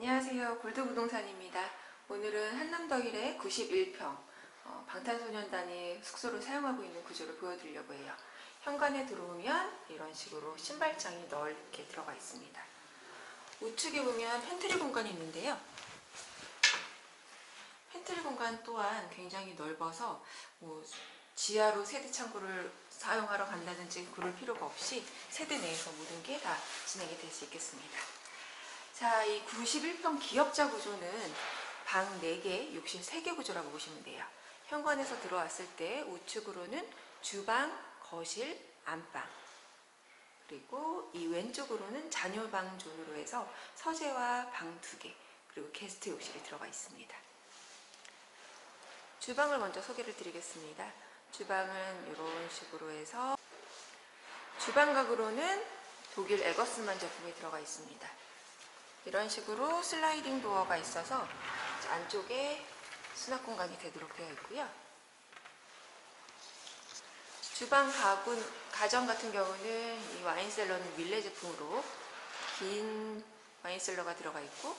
안녕하세요. 골드부동산입니다. 오늘은 한남더일의 91평 어, 방탄소년단이 숙소로 사용하고 있는 구조를 보여드리려고 해요. 현관에 들어오면 이런 식으로 신발장이 넓게 들어가 있습니다. 우측에 보면 팬트리 공간이 있는데요. 팬트리 공간 또한 굉장히 넓어서 뭐 지하로 세대 창고를 사용하러 간다든지 그럴 필요가 없이 세대 내에서 모든 게 다 진행이 될 수 있겠습니다. 자, 이 91평 기역자 구조는 방 4개, 욕실 3개 구조라고 보시면 돼요. 현관에서 들어왔을 때 우측으로는 주방, 거실, 안방 그리고 이 왼쪽으로는 자녀방 존으로 해서 서재와 방 2개 그리고 게스트 욕실이 들어가 있습니다. 주방을 먼저 소개를 드리겠습니다. 주방은 이런 식으로 해서 주방 가구로는 독일 에거스만 제품이 들어가 있습니다. 이런 식으로 슬라이딩 도어가 있어서 안쪽에 수납 공간이 되도록 되어 있고요. 주방 가구, 가정 같은 경우는 이 와인셀러는 밀레 제품으로 긴 와인셀러가 들어가 있고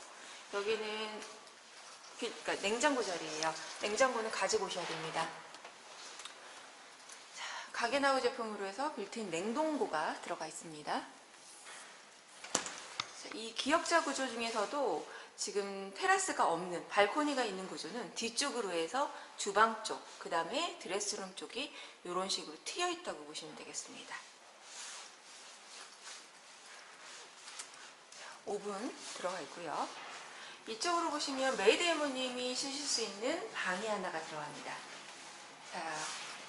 여기는 비- 그러니까 냉장고 자리예요. 냉장고는 가지고 오셔야 됩니다. 자, 가게나우 제품으로 해서 빌트인 냉동고가 들어가 있습니다. 자, 이 기역자 구조 중에서도 지금 테라스가 없는 발코니가 있는 구조는 뒤쪽으로 해서 주방 쪽, 그 다음에 드레스룸 쪽이 이런 식으로 트여 있다고 보시면 되겠습니다. 오븐 들어가 있고요. 이쪽으로 보시면 메이드 이모님이 쓰실 수 있는 방이 하나가 들어갑니다. 자,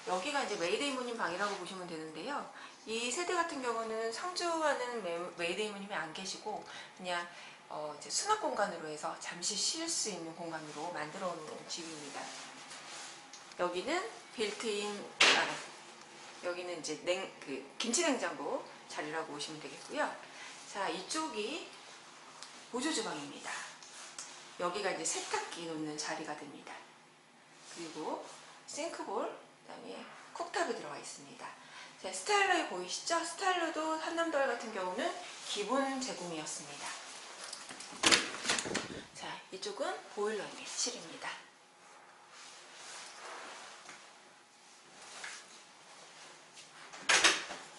여기가 이제 메이드 이모님 방이라고 보시면 되는데요. 이 세대 같은 경우는 상주하는 메- 메이드 이모님이 안 계시고 그냥 어, 이제 수납 공간으로 해서 잠시 쉴 수 있는 공간으로 만들어 놓은 집입니다. 여기는 빌트인 아, 여기는 이제 냉, 그 김치 냉장고 자리라고 보시면 되겠고요. 자, 이쪽이 보조 주방입니다. 여기가 이제 세탁기 놓는 자리가 됩니다. 그리고 싱크볼, 그다음에 쿡탑이 들어가 있습니다. 자, 스타일러 보이시죠? 스타일러도 한남돌 같은 경우는 기본 제공이었습니다. 자, 이쪽은 보일러 및 실입니다.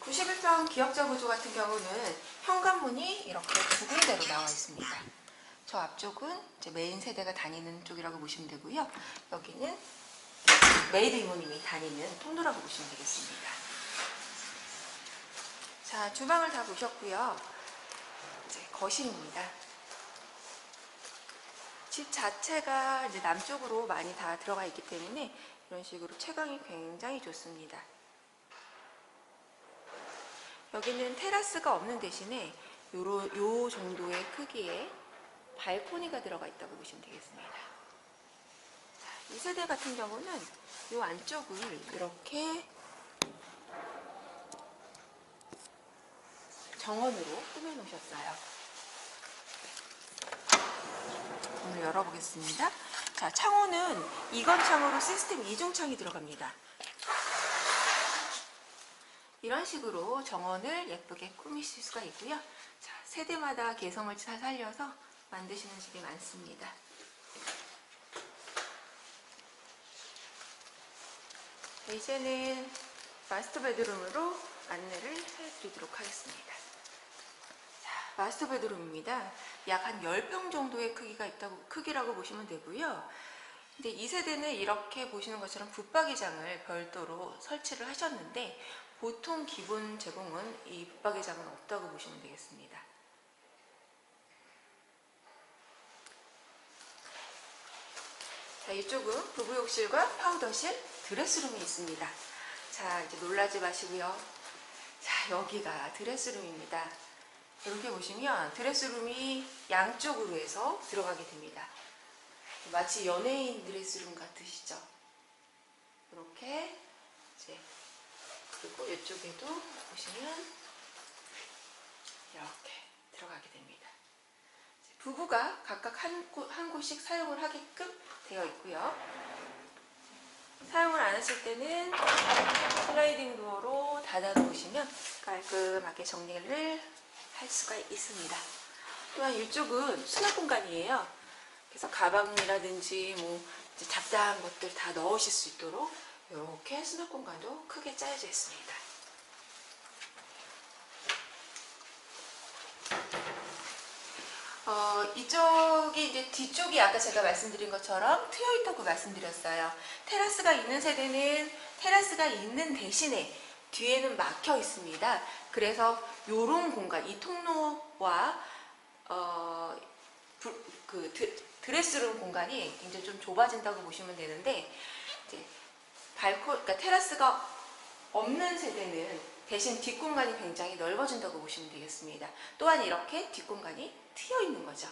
(91평) 기역자 구조 같은 경우는 현관문이 이렇게 두 군데로 나와 있습니다. 저 앞쪽은 메인 세대가 다니는 쪽이라고 보시면 되고요. 여기는 메이드 이모님이 다니는 통로라고 보시면 되겠습니다. 자, 주방을 다 보셨고요. 이제 거실입니다. 집 자체가 이제 남쪽으로 많이 다 들어가 있기 때문에 이런 식으로 채광이 굉장히 좋습니다. 여기는 테라스가 없는 대신에 요로, 요 정도의 크기의 발코니가 들어가 있다고 보시면 되겠습니다. 자, 이 세대 같은 경우는 이 안쪽을 이렇게 정원으로 꾸며 놓으셨어요. 오늘 열어보겠습니다. 자, 창호는 이건 창호로 시스템 이중창이 들어갑니다. 이런 식으로 정원을 예쁘게 꾸미실 수가 있고요. 자, 세대마다 개성을 잘 살려서 만드시는 집이 많습니다. 이제는 마스터 베드룸으로 안내를 해드리도록 하겠습니다. 자, 마스터 베드룸입니다. 약 한 10평 정도의 크기가 있다고, 크기라고 보시면 되고요. 근데 이 세대는 이렇게 보시는 것처럼 붙박이장을 별도로 설치를 하셨는데 보통 기본 제공은 이 붙박이장은 없다고 보시면 되겠습니다. 자, 이쪽은 부부욕실과 파우더실, 드레스룸이 있습니다. 자, 이제 놀라지 마시고요. 자, 여기가 드레스룸입니다. 이렇게 보시면 드레스룸이 양쪽으로 해서 들어가게 됩니다. 마치 연예인 드레스룸 같으시죠? 이렇게 이제 그리고 이쪽에도 보시면 이렇게 들어가게 됩니다. 부부가 각각 한, 곳, 한 곳씩 사용을 하게끔 되어 있고요. 사용을 안 하실 때는 슬라이딩 도어로 닫아 놓으시면 깔끔하게 정리를 할 수가 있습니다. 또한 이쪽은 수납 공간이에요. 그래서 가방이라든지 뭐 잡다한 것들 다 넣으실 수 있도록 이렇게 수납 공간도 크게 짜여져 있습니다. 어, 이쪽이 이제 뒤쪽이 아까 제가 말씀드린 것처럼 트여 있다고 말씀드렸어요. 테라스가 있는 세대는 테라스가 있는 대신에 뒤에는 막혀 있습니다. 그래서 요런 공간, 이 통로와 어, 부- 그 드, 드레스룸 공간이 굉장히 좀 좁아진다고 보시면 되는데 이제 발코, 그러니까 테라스가 없는 세대는 대신 뒷공간이 굉장히 넓어진다고 보시면 되겠습니다. 또한 이렇게 뒷공간이 트여 있는 거죠.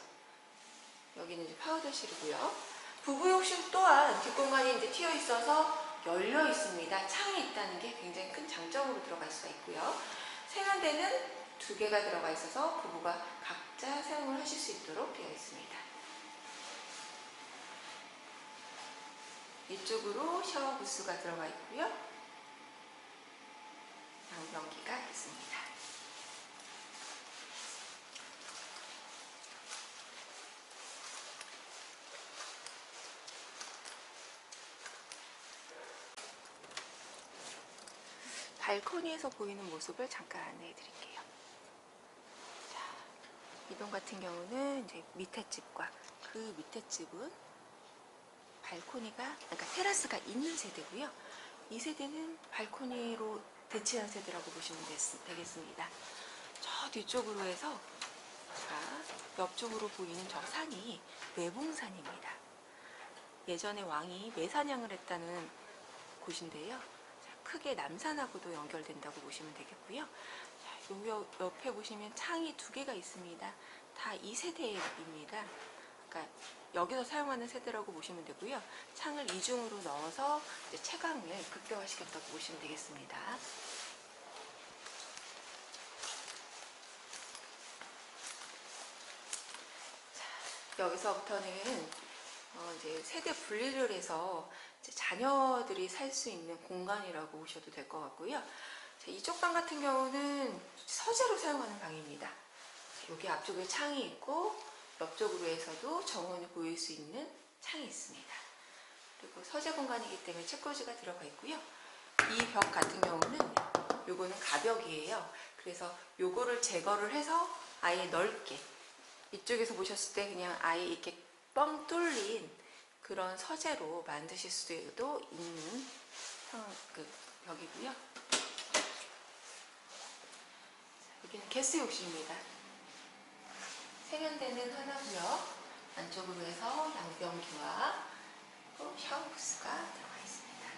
여기는 이제 파우더실이고요. 부부욕실 또한 뒷공간이 이제 트여 있어서 열려 있습니다. 창이 있다는 게 굉장히 큰 장점으로 들어갈 수가 있고요. 세면대는 두 개가 들어가 있어서 부부가 각자 사용을 하실 수 있도록 되어 있습니다. 이쪽으로 샤워 부스가 들어가 있고요. 양변기가 있습니다. 발코니에서 보이는 모습을 잠깐 안내해 드릴게요. 자, 이동 같은 경우는 이제 밑에 집과 그 밑에 집은 발코니가, 그러니까 테라스가 있는 세대고요. 이 세대는 발코니로 대치한 세대라고 보시면 됐- 되겠습니다. 저 뒤쪽으로 해서 자, 옆쪽으로 보이는 저 산이 매봉산입니다. 예전에 왕이 매사냥을 했다는 곳인데요. 자, 크게 남산하고도 연결된다고 보시면 되겠고요. 자, 요 옆- 옆에 보시면 창이 두 개가 있습니다. 다이 세대입니다. 그러니까 여기서 사용하는 세대라고 보시면 되고요. 창을 이중으로 넣어서 채광을 극대화시켰다고 보시면 되겠습니다. 자, 여기서부터는 어, 이제 세대 분리를 해서 자녀들이 살 수 있는 공간이라고 보셔도 될 것 같고요. 자, 이쪽 방 같은 경우는 서재로 사용하는 방입니다. 여기 앞쪽에 창이 있고 옆쪽으로 해서도 정원을 보일 수 있는 창이 있습니다. 그리고 서재 공간이기 때문에 책꽂이가 들어가 있고요. 이 벽 같은 경우는 요거는 가벽이에요. 그래서 요거를 제거를 해서 아예 넓게 이쪽에서 보셨을 때 그냥 아예 이렇게 뻥 뚫린 그런 서재로 만드실 수도 있는 형- 그 벽이고요. 자, 여기는 게스 욕실입니다. 세면대는 하나고요. 안쪽으로 해서 양변기와 또 샤워부스가 들어가 있습니다.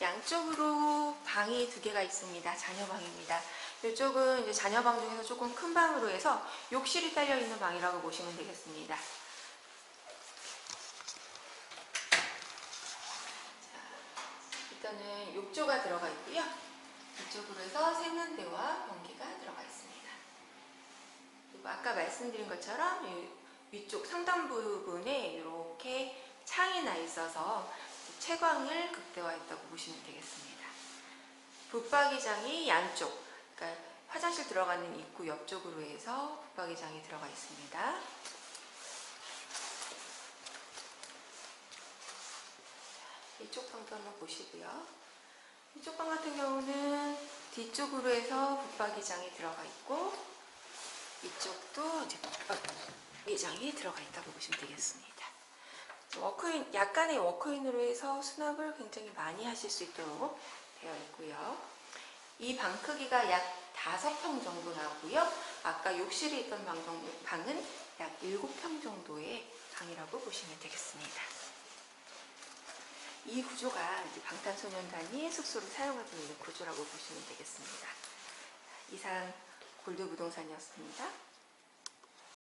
양쪽으로 방이 두 개가 있습니다. 자녀방입니다. 이쪽은 이제 자녀방 중에서 조금 큰 방으로 해서 욕실이 딸려 있는 방이라고 보시면 되겠습니다. 일단은 욕조가 들어가 있고요. 이쪽으로 해서 세면대와 변기가 들어가 있습니다. 그리고 아까 말씀드린 것처럼 이 위쪽 상단 부분에 이렇게 창이 나 있어서 채광을 극대화했다고 보시면 되겠습니다. 붙박이장이 양쪽, 그러니까 화장실 들어가는 입구 옆쪽으로 해서 붙박이장이 들어가 있습니다. 이쪽 방도 한번 보시고요. 이쪽 방 같은 경우는 뒤쪽으로 해서 붙박이장이 들어가 있고 이쪽도 이제 붙박이장이 들어가 있다고 보시면 되겠습니다. 워크인, 약간의 워크인으로 해서 수납을 굉장히 많이 하실 수 있도록 되어 있고요. 이 방 크기가 약 5평 정도 나오고요. 아까 욕실이 있던 방 방은 약 7평 정도의 방이라고 보시면 되겠습니다. 이 구조가 방탄소년단이 숙소로 사용하고 있는 구조라고 보시면 되겠습니다. 이상 골드부동산이었습니다.